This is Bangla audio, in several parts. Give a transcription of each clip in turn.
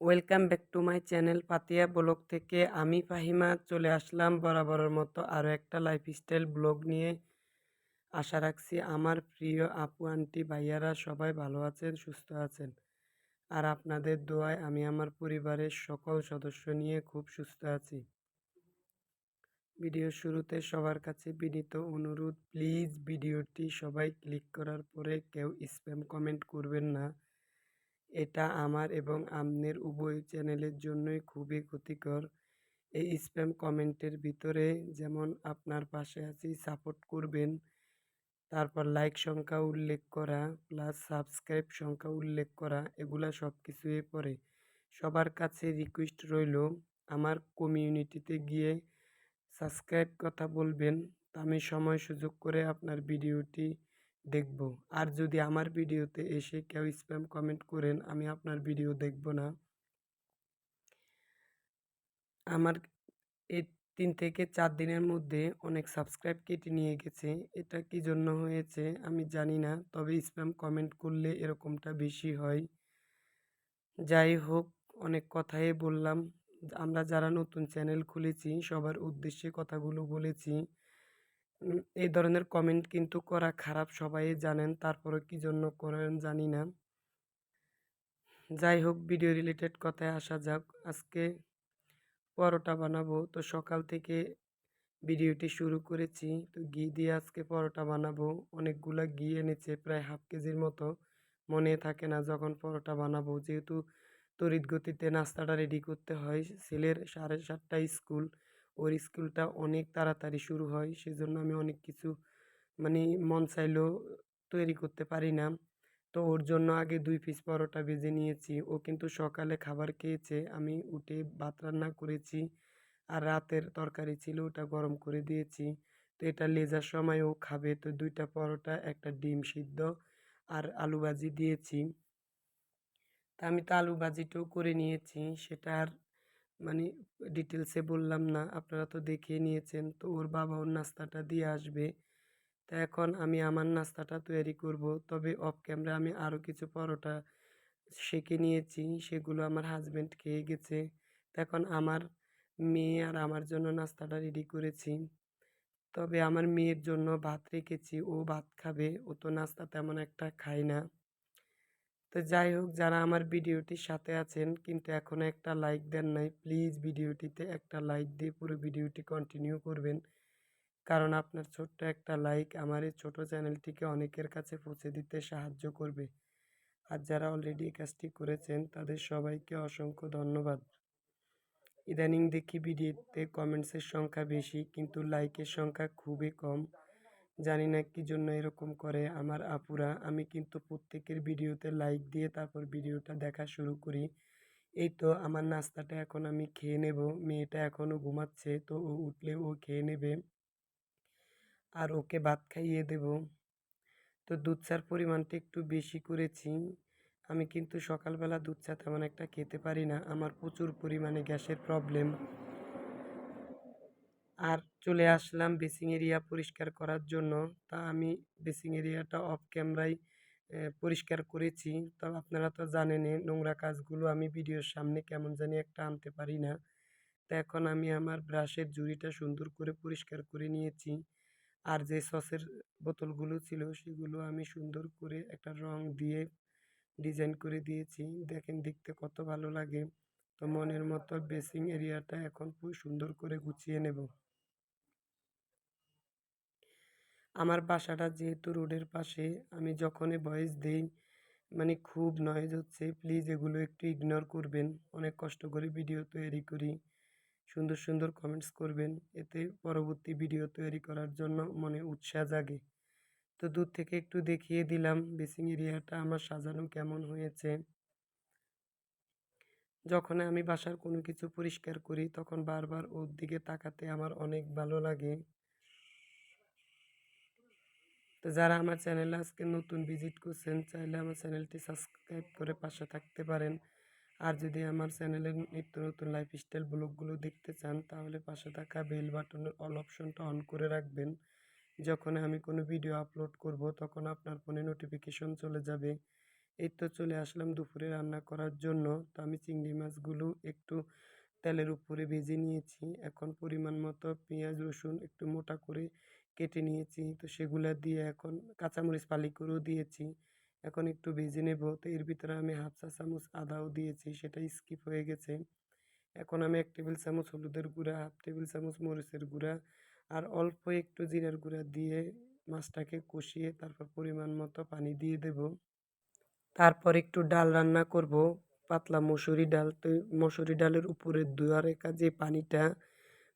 Welcome back to my channel Patiya blog থেকে আমি ফাহিমা চলে আসলাম বরাবরের মতো আরও একটা লাইফস্টাইল ব্লগ নিয়ে। আশা রাখছি আমার প্রিয় আপু, আন্টি, ভাইয়ারা সবাই ভালো আছেন, সুস্থ আছেন। আর আপনাদের দোয়ায় আমি আমার পরিবারের সকল সদস্য নিয়ে খুব সুস্থ আছি। ভিডিও শুরুতে সবার কাছে বিনীত অনুরোধ প্লিজ ভিডিওটি সবাই ক্লিক করার পরে কেউ স্প্যাম কমেন্ট করবেন না। এটা আমার এবং আমনের উভয় চ্যানেলের জন্যই খুবই ক্ষতিকর। এই স্প্যাম কমেন্টের ভিতরে যেমন আপনার পাশে আছি, সাপোর্ট করবেন। তারপর লাইক সংখ্যা উল্লেখ করা, প্লাস সাবস্ক্রাইব সংখ্যা উল্লেখ করা, এগুলা সব কিছুই পড়ে সবার কাছে রিকোয়েস্ট রইল, আমার কমিউনিটিতে গিয়ে সাবস্ক্রাইব কথা বলবেন। আমি সময় সুযোগ করে আপনার ভিডিওটি দেখব। আর যদি আমার ভিডিওতে এসে কেউ স্প্যাম কমেন্ট করেন, আমি আপনার ভিডিও দেখব না। আমার এই তিন থেকে চার দিনের মধ্যে অনেক সাবস্ক্রাইব কেটে নিয়ে গেছে। এটা কি জন্য হয়েছে আমি জানি না, তবে স্প্যাম কমেন্ট করলে এরকমটা বেশি হয়। যাই হোক, অনেক কথাই বললাম। আমরা যারা নতুন চ্যানেল খুলেছি, সবার উদ্দেশ্যে কথাগুলো বলেছি। এই ধরনের কমেন্ট কিন্তু করা খারাপ, সবাই জানেন তারপরে কি জন্য করেন জানি না। যাই হোক ভিডিও রিলেটেড কথায় আসা যাক, আজকে পরোটা বানাবো, তো সকাল থেকে ভিডিওটি শুরু করেছি, তো ঘি দিয়ে আজকে পরোটা বানাবো। অনেকগুলা ঘি এনেছে, প্রায় হাফ কেজির মতো। মনে থাকে না যখন পরোটা বানাবো, যেহেতু তড়িৎ গতিতে নাস্তাটা রেডি করতে হয় ছেলের সাড়ে সাতটায় স্কুল। ওর স্কুলটা অনেক তাড়াতাড়ি শুরু হয়, সেজন্য আমি অনেক কিছু মানে মন চাইলেও তৈরি করতে পারি না। তো ওর জন্য আগে দুই পিস পরোটা ভেজে নিয়েছি। ও কিন্তু সকালে খাবার খেয়েছে, আমি উঠে ভাত রান্না করেছি আর রাতের তরকারি ছিল ওটা গরম করে দিয়েছি। তো এটা লেজার সময় ও খাবে, তো দুইটা পরোটা, একটা ডিম সিদ্ধ আর আলু ভাজি দিয়েছি। তা আমি তো আলু ভাজিটাও করে নিয়েছি, সেটা আর মানে ডিটেলসে বললাম না, আপনারা তো দেখে নিয়েছেন, তো ওর বাবা ওর নাস্তাটা দিয়ে আসবে। তা এখন আমি আমার নাস্তাটা তৈরি করব, তবে অফ ক্যামেরা আমি আরও কিছু পরোটা সেঁকে নিয়েছি, সেগুলো আমার হাজব্যান্ড খেয়ে গেছে। এখন আমার মেয়ে আর আমার জন্য নাস্তাটা রেডি করেছি। তবে আমার মেয়ের জন্য ভাত রেখেছি, ও ভাত খাবে, ও তো নাস্তা তেমন একটা খায় না। তো যাই হোক, যারা আমার ভিডিওটির সাথে আছেন কিন্তু এখনও একটা লাইক দেন নাই প্লিজ ভিডিওটিতে একটা লাইক দিয়ে পুরো ভিডিওটি কন্টিনিউ করবেন। কারণ আপনার ছোট্ট একটা লাইক আমার এই ছোটো চ্যানেলটিকে অনেকের কাছে পৌঁছে দিতে সাহায্য করবে। আর যারা অলরেডি কাজটি করেছেন, তাদের সবাইকে অসংখ্য ধন্যবাদ। ইদানিং দেখি ভিডিওতে কমেন্টসের সংখ্যা বেশি, কিন্তু লাইকের সংখ্যা খুবই কম। জানি না কি জন্য এরকম করে আমার আপুরা। আমি কিন্তু প্রত্যেকের ভিডিওতে লাইক দিয়ে তারপর ভিডিওটা দেখা শুরু করি। এই তো আমার নাস্তাটা এখন আমি খেয়ে নেব। মেয়েটা এখনও ঘুমাচ্ছে, তো ও উঠলে ও খেয়ে নেবে। আর ওকে ভাত খাইয়ে দেব। তো দুধ চার পরিমাণটা একটু বেশি করেছি। আমি কিন্তু সকালবেলা দুধ চা তেমন একটা খেতে পারি না। আমার প্রচুর পরিমাণে গ্যাসের প্রবলেম আর চলে আসলাম বেসিং এরিয়া পরিষ্কার করার জন্য। তা আমি বেসিং এরিয়াটা অফ ক্যামেরায় পরিষ্কার করেছি। তো আপনারা তো জানেনই নোংরা কাজগুলো আমি ভিডিওর সামনে কেমন জানি একটা আনতে পারি না। তো এখন আমি আমার ব্রাশের জুড়িটা সুন্দর করে পরিষ্কার করে নিয়েছি। আর যে সসের বোতলগুলো ছিল সেগুলো আমি সুন্দর করে একটা রং দিয়ে ডিজাইন করে দিয়েছি। দেখেন দেখতে কত ভালো লাগে। তো মনের মতো বেসিং এরিয়াটা এখন খুব সুন্দর করে গুছিয়ে নেব। আমার বাসাটা যেহেতু রোডের পাশে, আমি যখনই ভয়েস দেই মানে খুব নয়েজ হচ্ছে প্লিজ এগুলো একটু ইগনোর করবেন। অনেক কষ্ট করে ভিডিও তৈরি করি। সুন্দর সুন্দর কমেন্টস করবেন। এতে পরবর্তী ভিডিও তৈরি করার জন্য মনে উৎসাহ জাগে। তো দূর থেকে একটু দেখিয়ে দিলাম, বেসিং এরিয়াটা আমার সাজানো কেমন হয়েছে। যখন আমি বাসার কোনো কিছু পরিষ্কার করি, তখন বারবার ওর দিকে তাকাতে আমার অনেক ভালো লাগে। তো যারা আমার চ্যানেলে আজকে নতুন ভিজিট করছেন, চাইলে আমার চ্যানেলটি সাবস্ক্রাইব করে পাশে থাকতে পারেন। আর যদি আমার চ্যানেলের নিত্য নতুন লাইফস্টাইল ব্লগগুলো দেখতে চান, তাহলে পাশে থাকা বেল বাটনের অল অপশনটা অন করে রাখবেন। যখন আমি কোনো ভিডিও আপলোড করব, তখন আপনার ফোনে নোটিফিকেশন চলে যাবে। এই তো চলে আসলাম দুপুরে রান্না করার জন্য। তো আমি চিংড়ি মাছগুলো একটু তেলের উপরে ভেজে নিয়েছি। এখন পরিমাণ মতো পেঁয়াজ, রসুন একটু মোটা করে কেটে নিয়েছি। তো সেগুলা দিয়ে এখন কাঁচামরিচ ফালি করেও দিয়েছি। এখন একটু ভেজে নেব। তো এর ভিতরে আমি হাফ চা চামচ আদাও দিয়েছি, সেটা স্কিপ হয়ে গেছে। এখন আমি এক টেবিল চামচ হলুদের গুঁড়া, হাফ টেবিল চামচ মরিচের গুঁড়া আর অল্প একটু জিরার গুঁড়া দিয়ে মাছটাকে কষিয়ে তারপর পরিমাণ মতো পানি দিয়ে দেব। তারপর একটু ডাল রান্না করব। পাতলা মসুরি ডাল তো মসুরি ডালের উপরে ধুয়ে রাখা যে পানিটা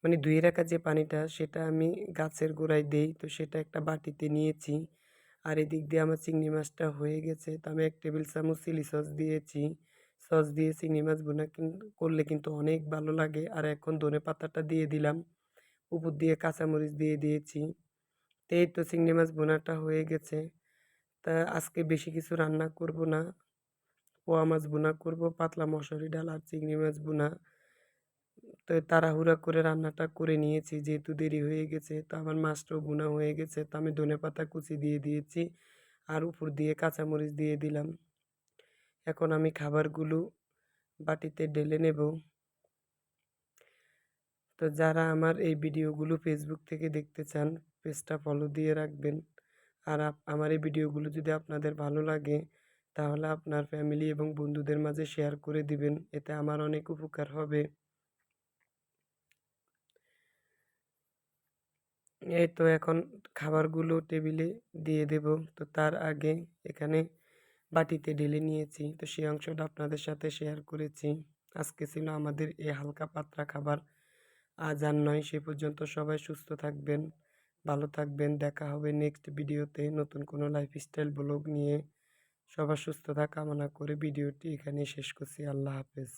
মানে ধুয়ে রাখা যে পানিটা, সেটা আমি গাছের গোড়ায় দেই। তো সেটা একটা বাটিতে নিয়েছি। আর এদিক দিয়ে আমার চিংড়ি মাছটা হয়ে গেছে। তো আমি এক টেবিল চামচ চিলি সস দিয়েছি। সস দিয়ে চিংড়ি মাছ বোনা করলে কিন্তু অনেক ভালো লাগে। আর এখন ধনে পাতাটা দিয়ে দিলাম। উপর দিয়ে কাঁচামরিচ দিয়ে দিয়েছি। তো এই তো চিংড়ি মাছ বোনাটা হয়ে গেছে। তা আজকে বেশি কিছু রান্না করব না। পোয়া মাছ বোনা করব, পাতলা মশারি ডাল আর চিংড়ি মাছ বোনা। তো তাড়াহুড়া করে রান্নাটা করে নিয়েছি, যেহেতু দেরি হয়ে গেছে, তো আমার মাছটাও বোনা হয়ে গেছে, তো আমি ধনে পাতা কুচি দিয়ে দিয়েছি আর উপর দিয়ে কাঁচামরিচ দিয়ে দিলাম। এখন আমি খাবারগুলো বাটিতে ঢেলে নেব। তো যারা আমার এই ভিডিওগুলো ফেসবুক থেকে দেখতে চান, পেজটা ফলো দিয়ে রাখবেন। আর আমার এই ভিডিওগুলো যদি আপনাদের ভালো লাগে তাহলে আপনার ফ্যামিলি এবং বন্ধুদের মাঝে শেয়ার করে দিবেন, এতে আমার অনেক উপকার হবে। এই তো এখন খাবারগুলো টেবিলে দিয়ে দেব। তো তার আগে এখানে বাটিতে ঢেলে নিয়েছি। তো সেই অংশটা আপনাদের সাথে শেয়ার করেছি। আজকে ছিল আমাদের এই হালকা পাতলা খাবার। আজ আর নয়, সে পর্যন্ত সবাই সুস্থ থাকবেন, ভালো থাকবেন। দেখা হবে নেক্সট ভিডিওতে নতুন কোনো লাইফস্টাইল ব্লগ নিয়ে। সবার সুস্থতা কামনা করে ভিডিওটি এখানে শেষ করছি। আল্লাহ হাফেজ।